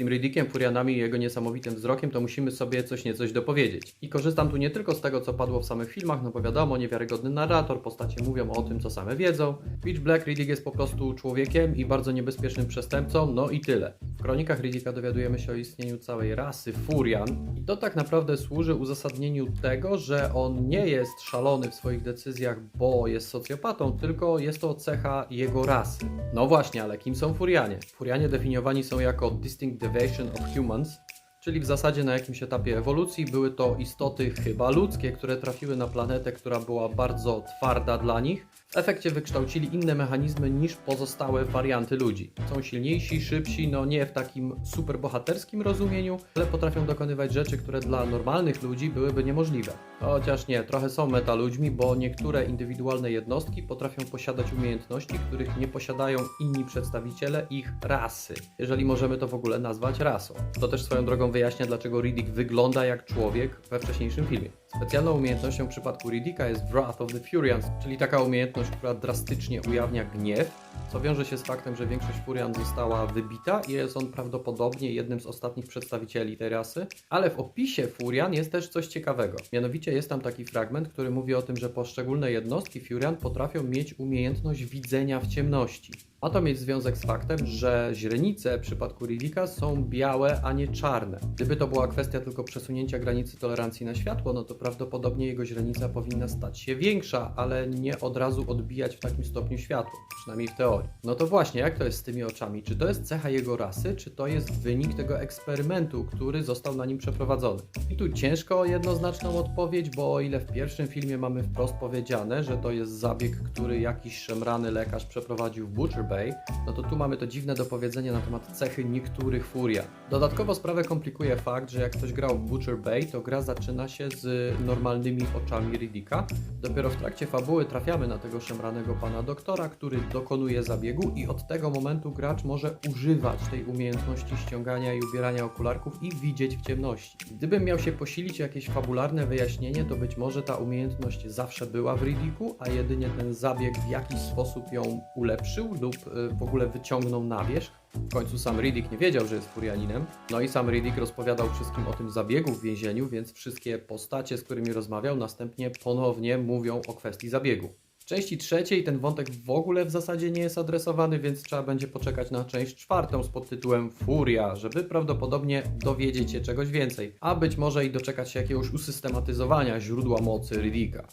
tym Riddickiem, Furianami i jego niesamowitym wzrokiem, to musimy sobie coś niecoś dopowiedzieć. I korzystam tu nie tylko z tego, co padło w samych filmach, no bo wiadomo, niewiarygodny narrator, postacie mówią o tym, co same wiedzą. Pitch Black Riddick jest po prostu człowiekiem i bardzo niebezpiecznym przestępcą, no i tyle. W kronikach Riddicka dowiadujemy się o istnieniu całej rasy Furian i to tak naprawdę służy uzasadnieniu tego, że on nie jest szalony w swoich decyzjach, bo jest socjopatą, tylko jest to cecha jego rasy. No właśnie, ale kim są Furianie? Furianie definiowani są jako Distinct Of Humans, Czyli w zasadzie na jakimś etapie ewolucji były to istoty chyba ludzkie, które trafiły na planetę, która była bardzo twarda dla nich. W efekcie wykształcili inne mechanizmy niż pozostałe warianty ludzi. Są silniejsi, szybsi, no nie w takim superbohaterskim rozumieniu, ale potrafią dokonywać rzeczy, które dla normalnych ludzi byłyby niemożliwe. Chociaż nie, trochę są metaludźmi, bo niektóre indywidualne jednostki potrafią posiadać umiejętności, których nie posiadają inni przedstawiciele ich rasy, jeżeli możemy to w ogóle nazwać rasą. To też swoją drogą wyjaśnia, dlaczego Riddick wygląda jak człowiek we wcześniejszym filmie. Specjalną umiejętnością w przypadku Riddicka jest Wrath of the Furians, czyli taka umiejętność, która drastycznie ujawnia gniew, co wiąże się z faktem, że większość Furian została wybita i jest on prawdopodobnie jednym z ostatnich przedstawicieli tej rasy. Ale w opisie Furian jest też coś ciekawego. Mianowicie jest tam taki fragment, który mówi o tym, że poszczególne jednostki Furian potrafią mieć umiejętność widzenia w ciemności. Ma to mieć związek z faktem, że źrenice w przypadku Riddicka są białe, a nie czarne. Gdyby to była kwestia tylko przesunięcia granicy tolerancji na światło, no to prawdopodobnie jego źrenica powinna stać się większa, ale nie od razu odbijać w takim stopniu światło, przynajmniej w teorii. No to właśnie, jak to jest z tymi oczami? Czy to jest cecha jego rasy, czy to jest wynik tego eksperymentu, który został na nim przeprowadzony? I tu ciężko o jednoznaczną odpowiedź, bo o ile w pierwszym filmie mamy wprost powiedziane, że to jest zabieg, który jakiś szemrany lekarz przeprowadził w Butcher Bay, no to tu mamy to dziwne dopowiedzenie na temat cechy niektórych Furian. Dodatkowo sprawę komplikuje fakt, że jak ktoś grał Butcher Bay, to gra zaczyna się z normalnymi oczami Riddicka. Dopiero w trakcie fabuły trafiamy na tego szemranego pana doktora, który dokonuje zabiegu i od tego momentu gracz może używać tej umiejętności ściągania i ubierania okularków i widzieć w ciemności. Gdybym miał się posilić jakieś fabularne wyjaśnienie, to być może ta umiejętność zawsze była w Riddicku, a jedynie ten zabieg w jakiś sposób ją ulepszył lub y, w ogóle wyciągnął na wierzch. W końcu sam Riddick nie wiedział, że jest Furianinem. No i sam Riddick rozpowiadał wszystkim o tym zabiegu w więzieniu, więc wszystkie postacie, z którymi rozmawiał, następnie ponownie mówią o kwestii zabiegu. W części trzeciej ten wątek w ogóle w zasadzie nie jest adresowany, więc trzeba będzie poczekać na część czwartą z podtytułem Furia, żeby prawdopodobnie dowiedzieć się czegoś więcej, a być może i doczekać się jakiegoś usystematyzowania źródła mocy Riddicka.